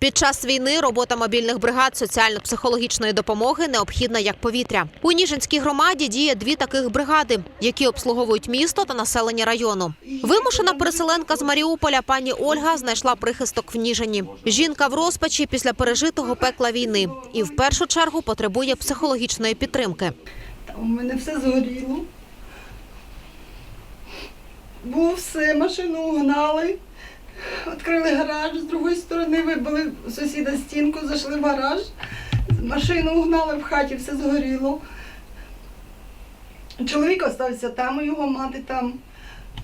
Під час війни робота мобільних бригад соціально-психологічної допомоги необхідна як повітря. У Ніжинській громаді діє дві таких бригади, які обслуговують місто та населення району. Вимушена переселенка з Маріуполя пані Ольга знайшла прихисток в Ніжині. Жінка в розпачі після пережитого пекла війни і в першу чергу потребує психологічної підтримки. У мене все згоріло. Було все, машину угнали, відкрили гараж, з другої сторони вибили сусіда стінку, зайшли в гараж, машину угнали в хаті, все згоріло. Чоловік остався там, його мати там.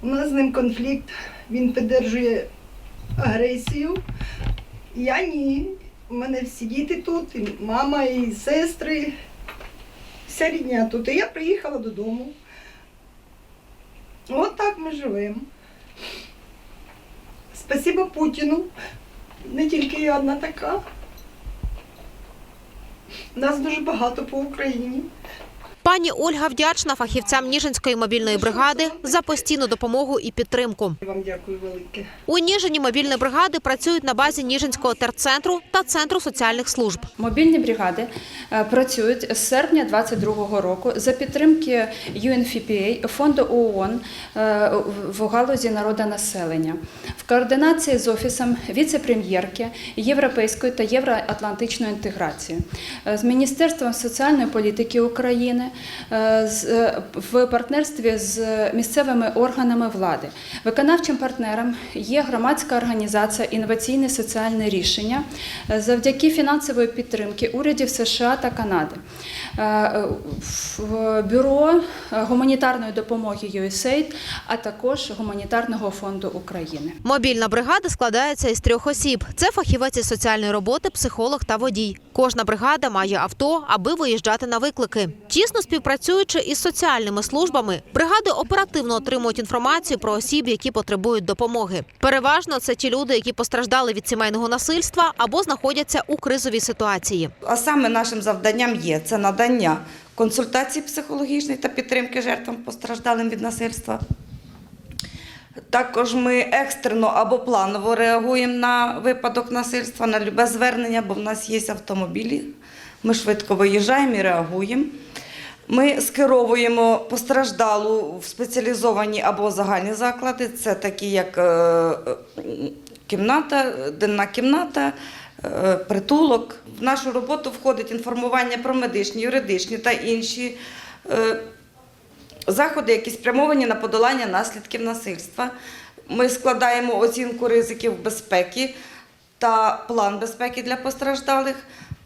У нас з ним конфлікт, він підтримує агресію. Я ні. У мене всі діти тут, і мама, і сестри. Вся рідня тут. І я приїхала додому. От так ми живемо. Спасибо Путіну. Не тільки я одна така. Нас дуже багато по Україні. Пані Ольга вдячна фахівцям Ніжинської мобільної бригади за постійну допомогу і підтримку. Вам дякую велике. У Ніжині мобільні бригади працюють на базі Ніжинського терцентру та центру соціальних служб. Мобільні бригади е, працюють з серпня 2022 року за підтримки UNFPA, фонду ООН е, в галузі народонаселення в координації з офісом віце-прем'єрки Європейської та євроатлантичної інтеграції, е, з Міністерством соціальної політики України, в партнерстві з місцевими органами влади. Виконавчим партнером є громадська організація Інноваційне соціальне рішення е, завдяки фінансової підтримки урядів США та Канади. Е, в Бюро гуманітарної допомоги USAID, а також Гуманітарного фонду України. Мобільна бригада складається із трьох осіб: це фахівець із соціальної роботи, психолог та водій. Кожна бригада має авто, аби виїжджати на виклики. Тісно співпрацюючи із соціальними службами, бригади оперативно отримують інформацію про осіб, які потребують допомоги. Переважно це ті люди, які постраждали від сімейного насильства або знаходяться у кризовій ситуації. А саме нашим завданням є це надання консультацій психологічної та підтримки жертвам постраждалим від насильства. Також ми екстрено або планово реагуємо на випадок насильства, на любе звернення, бо в нас є автомобілі. Ми швидко виїжджаємо і реагуємо. Ми скеровуємо постраждалу в спеціалізовані або загальні заклади. Це такі, як е, кімната, денна кімната, притулок. В нашу роботу входить інформування про медичні, юридичні та інші е, заходи, які спрямовані на подолання наслідків насильства. Ми складаємо оцінку ризиків безпеки та план безпеки для постраждалих,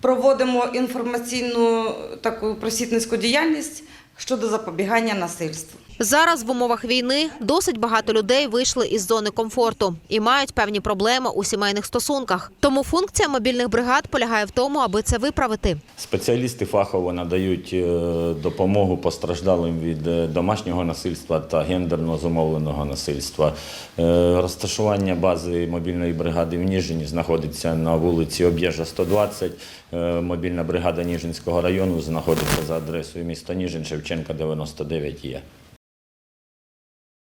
проводимо інформаційну таку просвітницьку діяльність щодо запобігання насильству. Зараз в умовах війни досить багато людей вийшли із зони комфорту і мають певні проблеми у сімейних стосунках. Тому функція мобільних бригад полягає в тому, аби це виправити. Спеціалісти фахово надають е, допомогу постраждалим від е, домашнього насильства та гендерно зумовленого насильства. Е, Розташування бази мобільної бригади в Ніжині знаходиться на вулиці Об'єжа 120. Е, Мобільна бригада Ніжинського району знаходиться за адресою міста Ніжин, Шевченка 99 є.